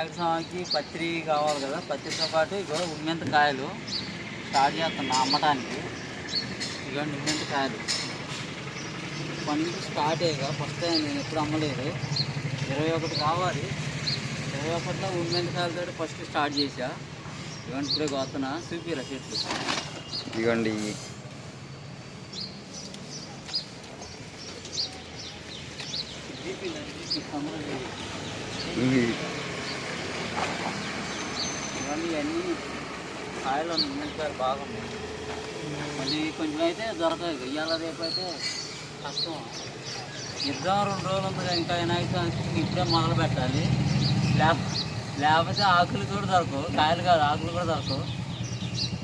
వినాయక స్వామికి పత్రి కావాలి కదా. పత్రితో పాటు ఇగో ఉమ్మెంత కాయలు స్టార్ట్ చేస్తున్నా అమ్మటానికి. ఇగో ఉమ్మెంత కాయలు. పని స్టార్ట్ అయ్యాక ఫస్ట్ టైం నేను ఎప్పుడు అమ్మలేదు. ఇరవై ఒకటి కావాలి. ఇరవై ఒకటిలో ఉమ్మెంత కాయలతో ఫస్ట్ స్టార్ట్ చేసా ఇవన్నీ ఇప్పుడే కోస్తున్నా. చూపిరా చెట్లు. ఇదిగోండి ఇవి ఇవన్నీ అన్నీ కాయలు ఉమ్మెంతకాయలు బాగున్నాయి మళ్ళీ కొంచెం అయితే దొరకదు ఇవాళ రేపు అయితే కష్టం. యుద్ధం రెండు రోజులు ఉంది ఇంకా వినాయక ఇప్పుడే మొదలు పెట్టాలి. లేక లేకపోతే ఆకులు కూడా దొరకవు. కాయలు కాదు ఆకులు కూడా దొరకవు.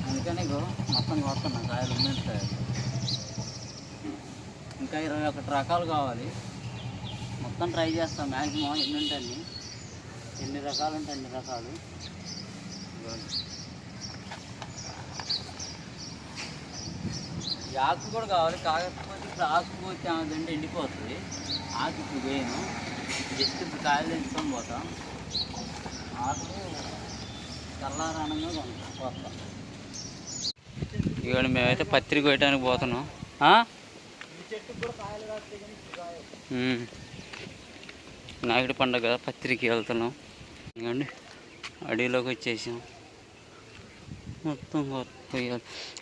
అందుకని మొత్తం కొడుతున్నా కాయలు ఉన్నాయి ఇంకా ఇరవై ఒకటి రకాలు కావాలి. మొత్తం ట్రై చేస్తాం. మ్యాక్సిమం ఎన్ని ఉంటాయి ఎన్ని రకాలు ఉంటాయి అన్ని రకాలు ఇదిగోండి. ఈ ఆకు కూడా కావాలి. కాకపోతే ఇప్పుడు ఆకు పోతే ఎండిపోతుంది. ఆకు ఇప్పుడు వేయను. జస్ట్ ఇప్పుడు కాయలు తెంచుకొని పోతాం. ఆకు చల్లారానంగా పోతాం ఇవాళ మేమైతే పత్రిక కొట్టడానికి పోతున్నాం. నాయుడు పండుగ కదా పత్రికి వెళ్తున్నాం. ఇవ్వండి అడవిలోకి వచ్చేసాం. మొత్తం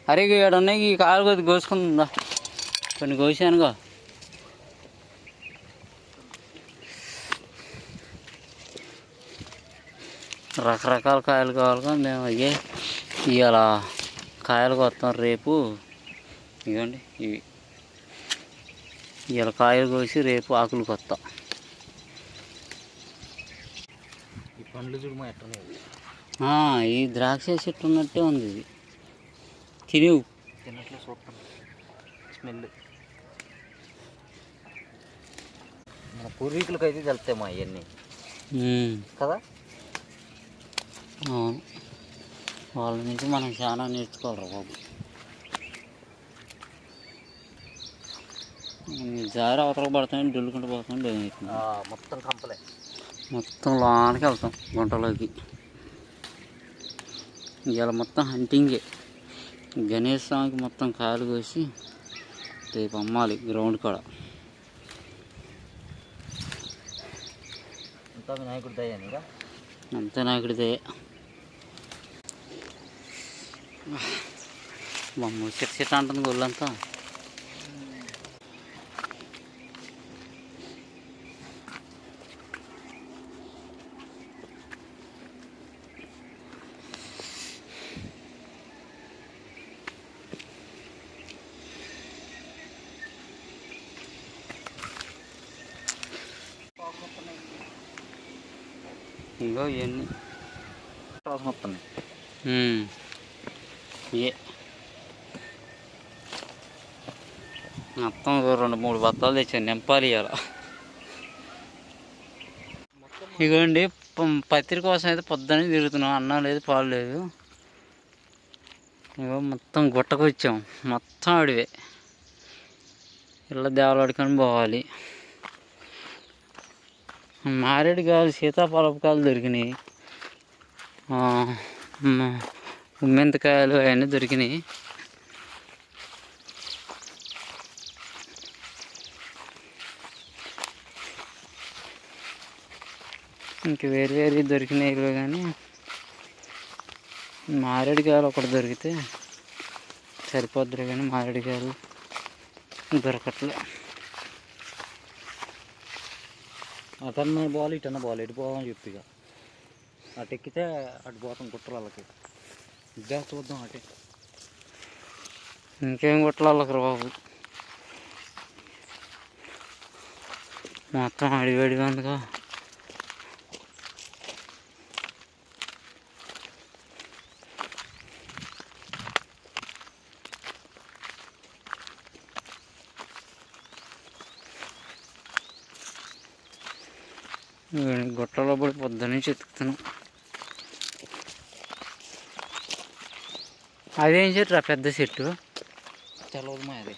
అరే ఇక్కడ ఉన్నాయి ఈ కాలు కొద్ది కోసుకుందా కొన్ని కోసానుగా రకరకాల కాయలు కావాలిగా మేము అయ్యే ఇవాళ కాయలు కొత్తాం రేపు. ఇవ్వండి ఇవి. ఇవాళ కాయలు కోసి రేపు ఆకులు కొత్తాం. ఈ పండ్లు చూడమా ఆ, ఈ ద్రాక్ష చెట్టు ఉన్నట్టే ఉంది ఇది. తినేవు చూస్తాం స్మెల్. మన పూర్వీకులకు అయితే తెలుస్తాయి మా ఇవన్నీ ఉమ్, కదా? అవును. వాళ్ళ నుంచి మనం చాలా నేర్చుకోవాలి బాబు. జారి అవతల పడతాను డొల్లుకుంటూ. ఆ, మొత్తం కంపలే. మొత్తం లోనికి వెళ్తాం గుంటలోకి. ఇవాళ మొత్తం హంటింగే గణేష్ స్వామికి మొత్తం కాయలు కోసి రేపు అమ్మాలి గ్రౌండ్ కాడ. అంతా వినాయకుడి దయ్యానిగా అంతే నాకుడిదే బొమ్మ చిట్ట చిట్ట అంటుంది గొల్లంతా ఇంకో ఇవన్నీ. వస్తుంది. ఏ. మొత్తం రెండు మూడు బత్తాలు తెచ్చాను నింపాలి ఇవాళ ఇగోండి పత్రి కోసం అయితే పొద్దున్నే తిరుగుతున్నాం అన్నం లేదు పాలు లేదు. ఇగో మొత్తం గుట్టకు వచ్చాం మొత్తం అడివే. ఇళ్ళ దేవలాడుకొని పోవాలి. మారేడుకాయలు సీతాఫలపకాయలు దొరికినాయి. ఆ, ఉమ్మెంతకాయలు అవన్నీ దొరికినాయి. ఇంక వేరు వేరు దొరికినాయి కానీ మారేడుకాయలు ఒకటి దొరికితే సరిపోద్దురు కానీ మారేడుకాయలు దొరకట్లే. అటన్న బాల్ ఇటన్న బాల్ ఎటు పోవాలని చెప్పి ఇక. అటు ఎక్కితే అటు పోతాం గుట్టలకి ఇద్దా చూద్దాం అటే. ఇంకేం గుట్టలకి బాబు. మొత్తం అడివడిగా ఉందిగా గుట్టలో పడి ఎత్తుకుతున్నాం అదేం చెట్టు పెద్ద చెట్టు? తెలవదు మా అది.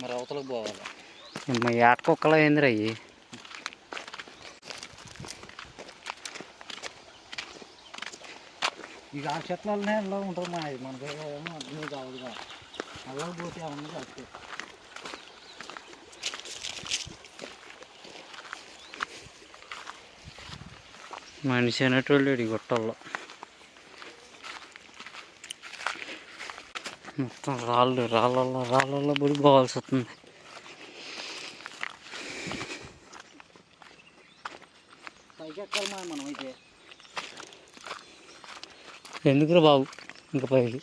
మరి అవతలకు పోవాలి? మా ఏట కుక్కలో ఏందిరా అయ్యి. ఇక ఆ చెట్లనే ఎలా ఉంటుంది మా ఇది మనకి ఏమో అర్థమే కావదుగా. అలా పోతే అవన్నీ మనిషి అనేటోళ్ళు ఈ గుట్టల్లో. మొత్తం రాళ్ళు రాళ్ళల్లో రాళ్ళల్లో పడి పోవాల్సి వస్తుంది. పైకి ఎక్కాలి మా మనం ఎందుకురా బాబు ఇంకా పైకి?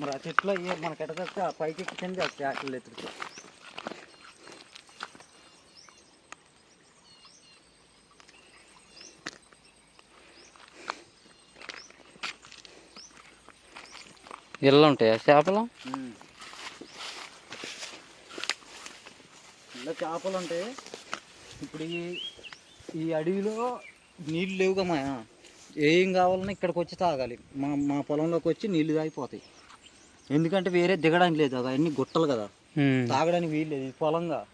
మరి ఆ చెట్లు మనకి ఎట్టకొస్తే ఆ పైకి ఎక్కింది వస్తాయి ఆటలు ఇళ్ళు ఉంటాయా చేపలు? ఇలా చేపలు ఉంటాయి ఇప్పుడు ఈ ఈ అడవిలో నీళ్ళు లేవుగా మా ఏం కావాలన్నా ఇక్కడికి వచ్చి తాగాలి. మా మా పొలంలోకి వచ్చి నీళ్ళు తాగిపోతాయి. ఎందుకంటే వేరే దిగడానికి లేదు. కదా అన్ని గుట్టలు కదా. తాగడానికి వీలు లేదు. ఇది పొలంగా.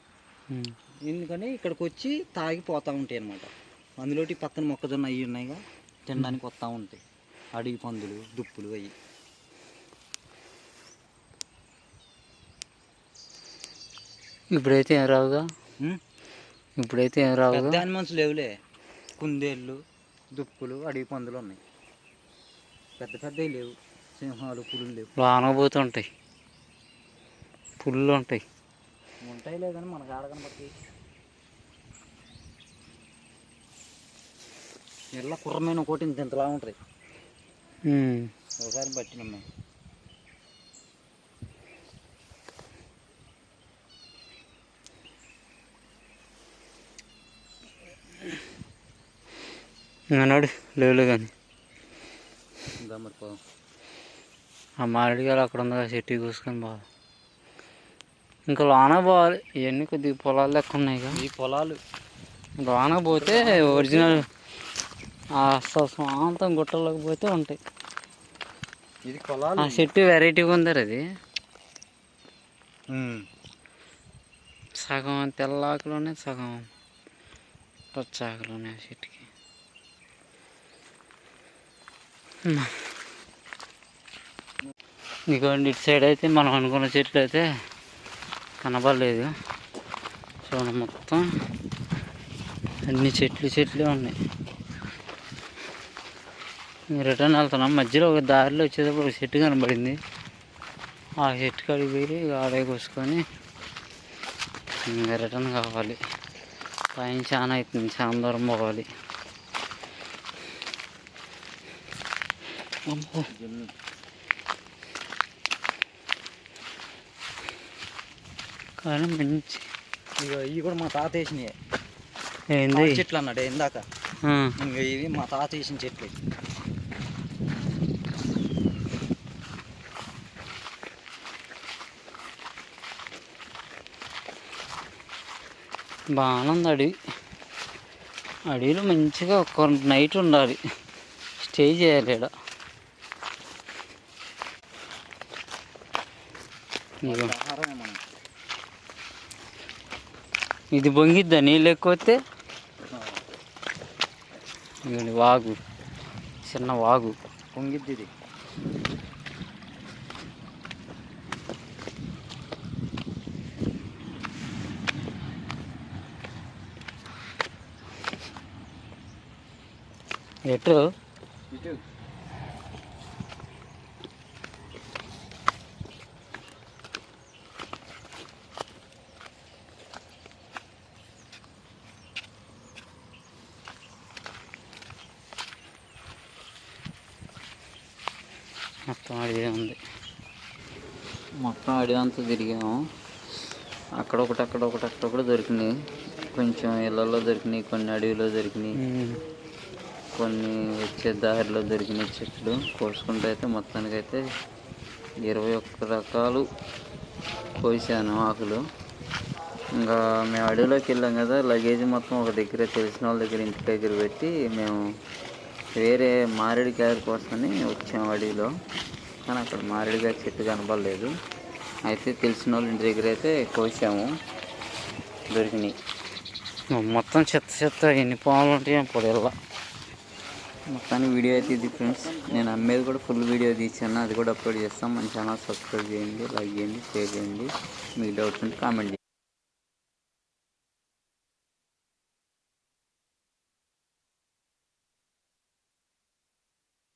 ఎందుకని ఇక్కడికి వచ్చి తాగిపోతూ ఉంటాయి అన్నమాట. అందులోటి పక్కన మొక్కజొన్న అవి ఉన్నాయిగా. తినడానికి వస్తూ ఉంటాయి. అడవి పందులు దుప్పులు అవి ఇప్పుడైతే ఏం రావుగా? ఇప్పుడైతే ఏం రావుగా? పెద్ద యానిమల్స్ లేవులే. కుందేళ్ళు దుప్పులు అడవి పందులు ఉన్నాయి. పెద్ద పెద్దవి లేవు. సింహాలు పులులు లేవు. లోనపోతుంటాయి పుల్లు ఉంటాయి. ఉంటాయి లేదని మనకు ఆడకని బట్టి ఎల్ల కుర్రమైన ఒకటి ఇంత ఇంతలా ఉంటుంది. ఒకసారి పట్టినమ్మ అన్నాడు లేవులే కానీ ఆ మారేడు గారు అక్కడ ఉంది కదా చెట్టు కూసుకొని బాగా ఇంకా లోన పోవాలి. ఇవన్నీ కొద్దిగా పొలాలు లెక్క ఉన్నాయి ఈ పొలాలు. లోన పోతే ఒరిజినల్ ఆ స్వాంతం గుట్టలోకి పోతే ఉంటాయి. ఇది ఆ పొలాలు చెట్టు వెరైటీగా ఉంది అది. సగం తెల్ల ఆకులోనే సగం పచ్చ ఆకులోనే ఆ చెట్టుకి. ఇదిగోండి ఇటు సైడ్ అయితే మనం అనుకున్న చెట్లు అయితే కనబడలేదు. చూడండి మొత్తం అన్ని చెట్లు చెట్లే ఉన్నాయి. రిటర్న్ వెళ్తున్నాం. మధ్యలో ఒక దారిలో వచ్చేటప్పుడు ఒక చెట్టు కనబడింది. ఆ చెట్టు కాడికి పోయి ఆడే కోసుకొని ఇంకా రిటర్న్ కావాలి. పైన చాలా అవుతుంది చాలా దూరం పోవాలి. కానీ మంచి ఇగో ఇవి కూడా మా తాత వేసినాయి. ఏంది? చెట్లు అన్నాడు ఇందాక? ఇంకా ఇవి మా తాత వేసిన చెట్లు. బాగానే ఉంది అడవి. అడవిలో మంచిగా ఒక నైట్ ఉండాలి. స్టే చేయాలి ఇక్కడ ఇది బొంగిద్దా నీళ్ళు ఇదిగోండి వాగు. చిన్న వాగు. పొంగిద్ది ఇది. ఎటు? ఇటు. మొత్తం అడిగే ఉంది. మొత్తం అడిదంతా తిరిగాము. అక్కడ ఒకటి అక్కడ ఒకటి అక్కడ దొరికినాయి. కొంచెం ఇళ్ళల్లో దొరికినాయి కొన్ని అడవిలో దొరికినాయి. కొన్ని వచ్చే దారిలో దొరికినాయి చెట్లు. కోసుకుంటే అయితే మొత్తానికైతే ఇరవై ఒక్క రకాలు కోసాను ఆకులు. ఇంకా మేము అడవిలోకి వెళ్ళాం కదా లగేజ్ మొత్తం ఒక దగ్గర తెలిసిన వాళ్ళ దగ్గర ఇంటి దగ్గర పెట్టి మేము వేరే మారేడుకాయల కోసమని వచ్చాము అడవిలో. కానీ అక్కడ మారేడుకాయ చెట్టు కనపడలేదు. అయితే తెలిసిన వాళ్ళ ఇంటి దగ్గర అయితే కోసాము. దొరికినాయి. మొత్తం చెత్త చెత్త ఎన్ని పాములు ఉంటాయి అప్పుడు ఇలా మొత్తానికి వీడియో అయితే ఇది ఫ్రెండ్స్. నేను అమ్మేది కూడా ఫుల్ వీడియో తీసాను అది కూడా అప్లోడ్ చేస్తాం. మన ఛానల్ సబ్స్క్రైబ్ చేయండి లైక్ చేయండి షేర్ చేయండి. మీకు డౌట్స్ ఉంటే కామెంట్ చేయండి.